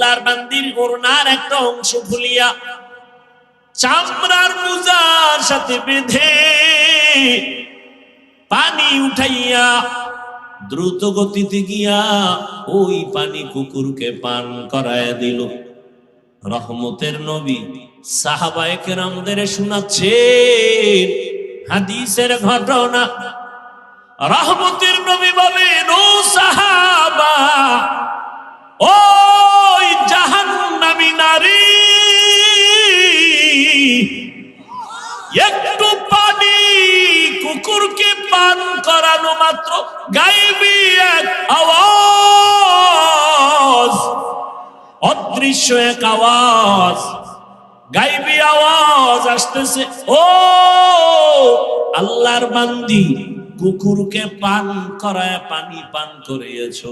আল্লাহর বান্দির ওড়নার একটা অংশ ভুলিয়া চামড়ার মুজার সাথে বেঁধে পানি উঠাইয়া দ্রুত গতিতে গিয়া ওই পানি কুকুরকে পান করায় দিল। রহমতের নবী সাহাবায়ে কেরামদের শোনাচ্ছেন হাদিসের ঘটনা। রহমতের নবী বলেন, ও সাহাবা ওই জাহান্নামী নারী। একটু পানি কুকুরকে পান করানো মাত্র, গাইবি এক আওয়াজ। অদৃশ্য এক আওয়াজ, গাইবি আওয়াজ আসতেছে, ও আল্লাহর বান্দি, কুকুরকে পান করায় পানি পান করিয়েছো।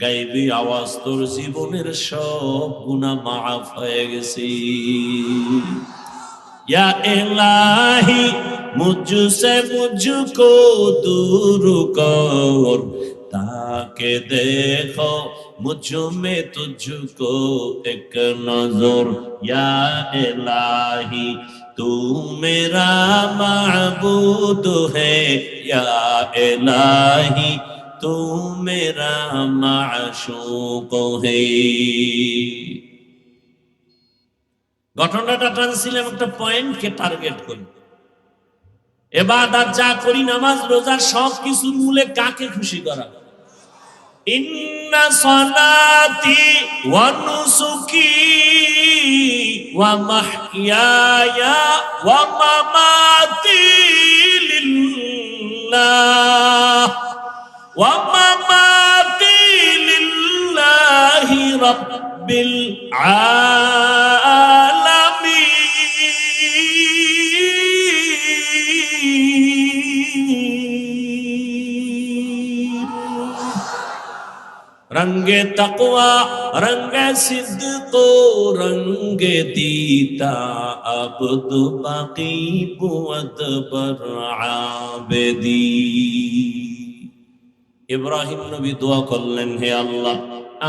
গাইবি আওয়াজ তোর জীবনের সব গুনাহ মাফ হয়ে গেছে या इलाही मुझसे मुझको दूर कर ताके देखो मुझ में तुझको एक नजर या इलाही तू मेरा माबूद है या इलाही तू मेरा माशूक है ঘটনাটা টানছিলাম একটা পয়েন্টকে টার্গেট করি এবার আর যা করি নামাজ রোজা সব কিছুর মূলে কাকে খুশি করা ইন্না সলাতি ওয়া নুসুকি ওয়া মাহইয়ায়া ওয়া মামাতি লিল্লাহ ومماتي لله رب العالمين رنگ تقوى رنگ صدق رنگ دیتا عبد باقی بود بر عابدی ইব্রাহিম নবী দোয়া করলেন, হে আল্লাহ,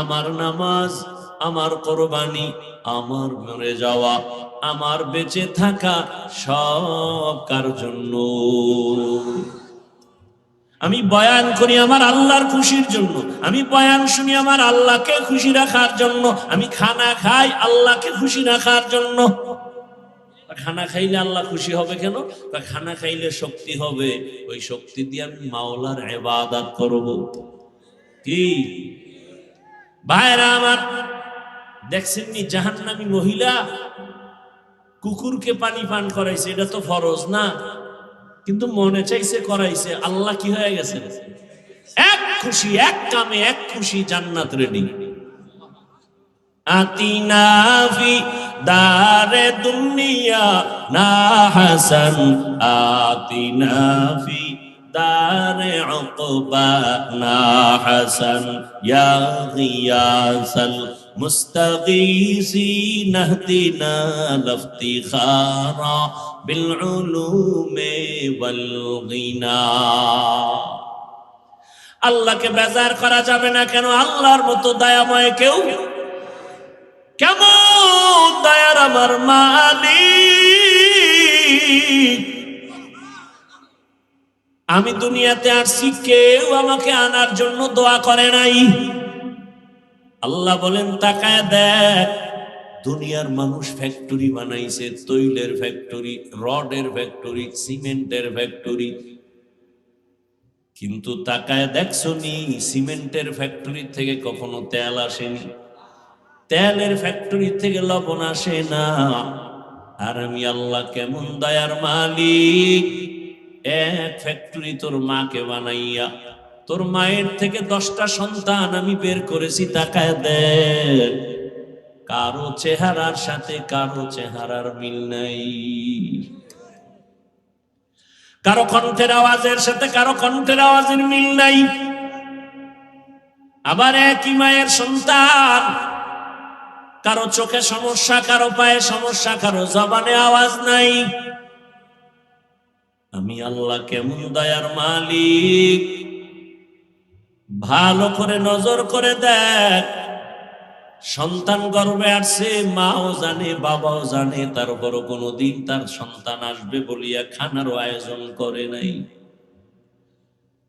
আমার নামাজ, আমার কোরবানি, আমার মরে যাওয়া, আমার বেঁচে থাকা সব কার জন্য? আমি বয়ান করি আমার আল্লাহর খুশির জন্য, আমি বয়ান শুনি আমার আল্লাহকে খুশি রাখার জন্য, আমি খানা খাই আল্লাহকে খুশি রাখার জন্য। খানা খাইলে আল্লাহ খুশি হবে কেন? তা খানা খাইলে শক্তি হবে। ওই শক্তি দিয়ে আমি মাওলার এবাদাত করব। কি? ভাইরা আমার, দেখছেন নি জাহান্নামী মহিলা? কুকুরকে পানি পান করাইছে, এটা তো ফরজ না? কিন্তু মনে চাইছে করাইছে, আল্লাহ কি হয়ে গেছে? এক খুশি, এক কামে এক খুশি জান্নাত রেডি আতিনা ফি দারে দুনিয়া না হাসান আতিনা ফি দারে উকবা না হাসান ইয়া গিয়াসাল مستغيثين اهدنا لافتخارا بالعلوم والغنى আল্লাহকে বেজার করা যাবে না কেন আল্লাহর মতো দয়াময় কেউ কেমন দয়ার আমার মালিক। আমি দুনিয়াতে আসছি, কেউ আমাকে আনার জন্য দোয়া করে নাই। আল্লাহ বলেন, তাকায় দেখ, দুনিয়ার মানুষ ফ্যাক্টরি বানাইছে, তৈলের ফ্যাক্টরি রডের ফ্যাক্টরি সিমেন্টের ফ্যাক্টরি কিন্তু তাকায় দেখছ নি, সিমেন্টের ফ্যাক্টরি থেকে কখনো তেল আসেনি। তেলের ফ্যাক্টরি থেকে লবণ আসে না। আর আমি আল্লাহ কেমন দয়ার মালিক। এক ফ্যাক্টরি তোর মাকে বানাইয়া, তোর মায়ের থেকে দশটা সন্তান আমি বের করেছি, তাকায় দেখ। কারও চেহারার সাথে কারও চেহারার মিল নাই। কারও কণ্ঠের আওয়াজের সাথে কারও কণ্ঠের আওয়াজের মিল নাই। আবার একই মায়ের সন্তান কারও চোখে সমস্যা, কারও পায়ে সমস্যা, কারও জবানে আওয়াজ নাই। আমি আল্লাহ কেমন দয়ার মালিক? ভালো করে নজর করে দেখ। সন্তান গর্বে আসছে, মাও জানে, বাবাও জানে তারপরও কোনোদিন তার সন্তান আসবে বলিয়া খানারও আয়োজন করে নাই।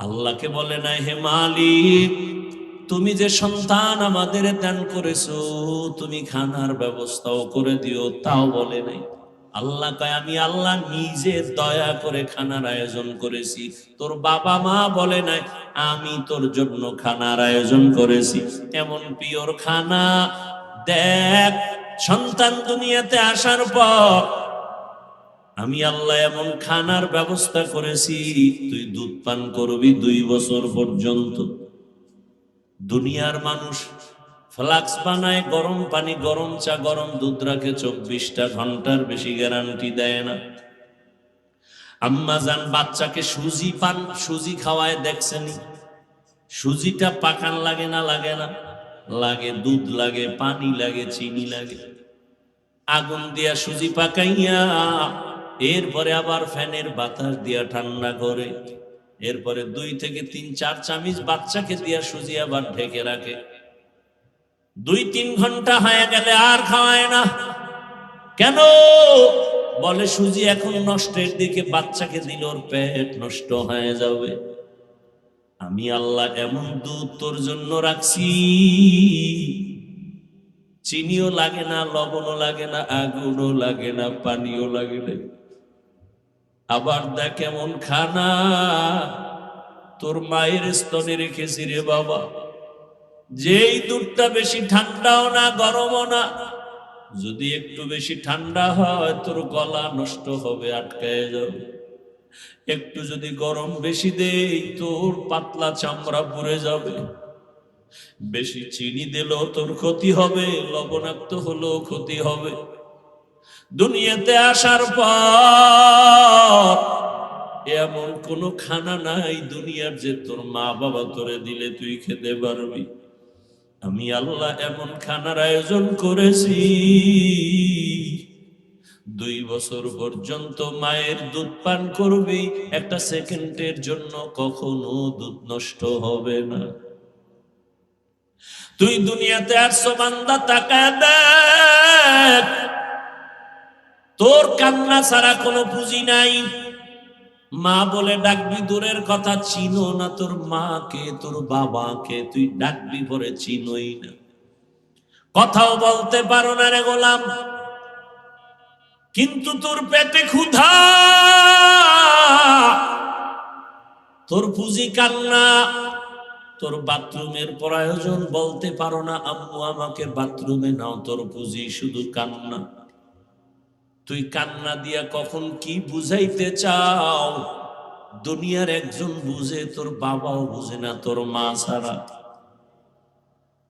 আল্লাহকে বলে নাই, হে মালিক তুমি যে সন্তান আমাদের দান করেছ, তুমি খানার ব্যবস্থাও করে দিও, তাও বলে নাই। আল্লাহ কয়, আমি আল্লাহ নিজে দয়া করে খানার আয়োজন করেছি। তোর বাবা মা বলে নাই, আমি তোর জন্য খানার আয়োজন করেছি। এমন পিওর খানা, দেখ, সন্তান দুনিয়াতে আসার পর আমি আল্লাহ এমন খানার ব্যবস্থা করেছি, তুই দুধ পান করবি দুই বছর পর্যন্ত। দুনিয়ার মানুষ ফ্লাক্স বানায়, গরম পানি, গরম চা, গরম দুধ রাখে, চব্বিশটা ঘণ্টার বেশি গ্যারান্টি দেয় না। আম্মা যান বাচ্চাকে সুজি পান, সুজি খাওয়ায় দেখছেনি সুজিটা পাকান লাগে না লাগে না। লাগে দুধ, লাগে পানি, লাগে চিনি, লাগে। আগুন দিয়া সুজি পাকাইয়া, এরপরে আবার ফ্যানের বাতাস দিয়া ঠান্ডা করে। এরপরে দুই থেকে তিন, চার চামিচ বাচ্চাকে দিয়া সুজি আবার ঢেকে রাখে। দুই, তিন ঘণ্টা হয়ে গেলে আর খাওয়ায় না। কেন? বলে, সুজি এখন নষ্টের দিকে বাচ্চাকে দিল ওর পেট নষ্ট হয়ে যাবে। আমি আল্লাহ এমন দুধ তোর জন্য রাখছি। চিনিও লাগে না, লবণও লাগে না, আগুনও লাগে না, পানিও লাগে না। আবার দেখ এমন খানা। তোর মায়ের স্তনে রেখেছি রে বাবা। যেই দুধটা বেশি ঠান্ডাও না, গরমও না, যদি একটু বেশি ঠান্ডা হয়, তোর গলা নষ্ট হবে, আটকায় যাবে। একটু যদি গরম বেশি দেই, তোর পাতলা চামড়া পুড়ে যাবে। বেশি চিনি দিলেও তোর ক্ষতি হবে, লবণাক্ত হলেও ক্ষতি হবে। দুনিয়াতে আসার পর এমন কোন খানা নাই দুনিয়ার যে তোর মা বাবা তোরে দিলে তুই খেতে পারবি। আমি আল্লাহ এমন খানার আয়োজন করেছি। দুই বছর পর্যন্ত মায়ের দুধ পান করবি, একটা সেকেন্ডের জন্য কখনো দুধ নষ্ট হবে না। তুই দুনিয়াতে আসছো বান্দা তাকায় দেখ তোর কান্না ছাড়া কোনো পুঁজি নাই। মা বলে, ডাকবি দূরের কথা, চিনো না তোর মাকে, তোর বাবাকে, তুই ডাকবি পরে চিনোই না। কথাও বলতে পারো না রে গোলাম, কিন্তু তোর পেটে ক্ষুধা। তোর পুঁজি কান্না, তোর বাথরুমের প্রয়োজন বলতে পারো না, আম্মু, আমাকে বাথরুমে নাও, তোর পুঁজি শুধু কান্না। তুই কান্না দিয়া কখন কি বুঝাইতে চাও? দুনিয়ার একজন বুঝে, তোর বাবাও বুঝে না, তোর মা ছাড়া।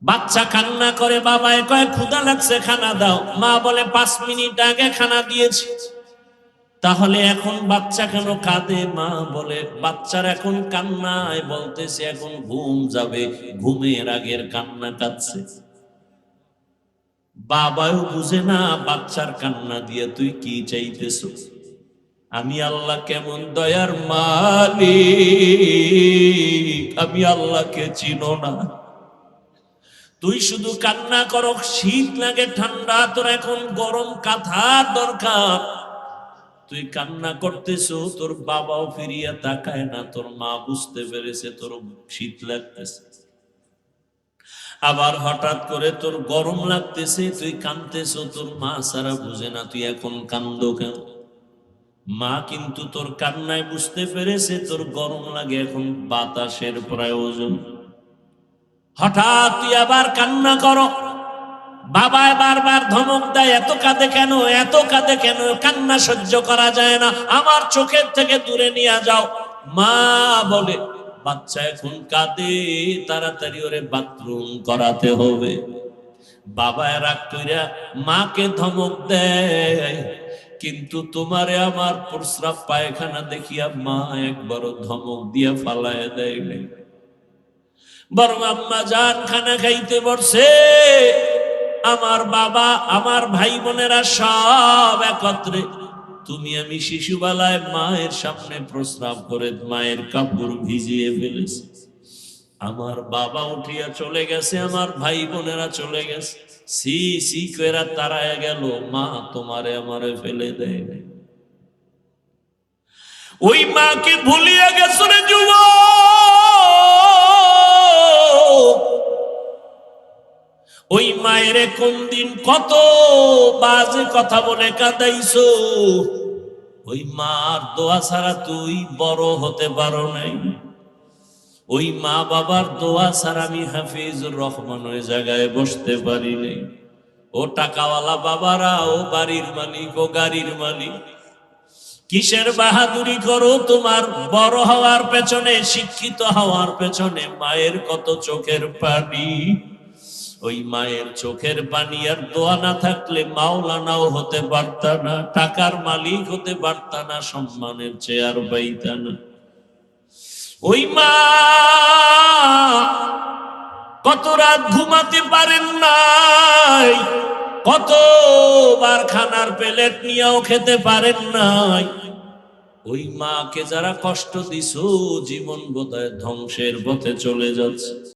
বাচ্চা কান্না করে, বাবায় কয় ক্ষুদা লাগছে, খানা দাও। মা বলে, পাঁচ মিনিট আগে খানা দিয়েছি। তাহলে এখন বাচ্চা কেন কাঁদে? মা বলে, বাচ্চার এখন কান্নায় বলতেছে, এখন ঘুম যাবে। ঘুমের আগের কান্না কাঁদছে। বাবাও বুঝে না, বাচ্চার কান্না দিয়ে তুই কি চাইতেছ? আমি আল্লাহ কেমন দয়ার মালিক, আমি আল্লাহকে চিনো না। তুই শুধু কান্না করো, শীত লাগে, ঠান্ডা, তোর এখন গরম কাঁথার দরকার। তুই কান্না করতেছ, তোর বাবাও ফিরিয়া তাকায় না, তোর মা বুঝতে পেরেছে, তোর শীত লাগতেছে। আবার হঠাৎ করে তোর গরম লাগতেছে, তুই কানতেছ তোর মা সারা বুঝে না, তুই এখন কান্দ কেন? মা কিন্তু তোর কান্নায় বুঝতে পেরেছে, তোর গরম লাগে এখন বাতাসের প্রয়োজন হঠাৎ তুই আবার কান্না কর। বাবা বারবার ধমক দেয়, এত কাঁদে কেন, এত কাঁদে কেন? কান্না সহ্য করা যায় না, আমার চোখের থেকে দূরে নিয়ে যাও। মা বলে বাচ্চা এখন কাঁদে, তাড়াতাড়ি ওরে বাথরুম করাতে হবে। বাবা রাগ কইরা, মাকে ধমক দেয়, কিন্তু তোমারে আমার প্রস্রাব পায়খানা দেখিয়া মা একবারও ধমক দিয়া ফালায় দেয় নাই। বরং আম্মা জান খানা খাইতে বসে, আমার বাবা, আমার ভাই বোনেরা সব একত্রে তুমি আমি শিশুবেলায় মায়ের সামনে প্রস্রাব করে মায়ের কাপড় ভিজিয়ে ফেলেছি। আমার বাবা উঠিয়া চলে গেছে, আমার ভাই বোনেরা চলে গেছে। সি সি কেরা তারায় গেল, মা, তোমারে আমারে ফেলে দেয় ওই মাকে ভুলিয়া গেছ রে যুব ওই মায়ের কোন দিন কত বাজে কথা বলে কাঁদাইছো। ওই মার দোয়া ছাড়া তুই বড় হতে পারো নাই। ওই মা বাবার দোয়া ছাড়া আমি হাফিজুর রহমান ওই জায়গায় বসতে পারি নাই। ও টাকাওয়ালা বাবারা, ও বাড়ির মালিক, ও গাড়ির মালিক, কিসের বাহাদুরি করো তোমার? বড় হওয়ার পেছনে, শিক্ষিত হওয়ার পেছনে মায়ের কত চোখের পানি। ওই মায়ের চোখের পানি আর দোয়া না থাকলে মাওলানাও হতে পারতা না, টাকার মালিক হতে পারতা না, সম্মানের চেয়ার পাইতা না। ওই মা কত রাত ঘুমাতে পারেন নাই কতবার খানার প্লেট নিয়েও খেতে পারেন নাই। ওই মাকে যারা কষ্ট দিছো, জীবন বোধহয় ধ্বংসের পথে চলে যাচ্ছে।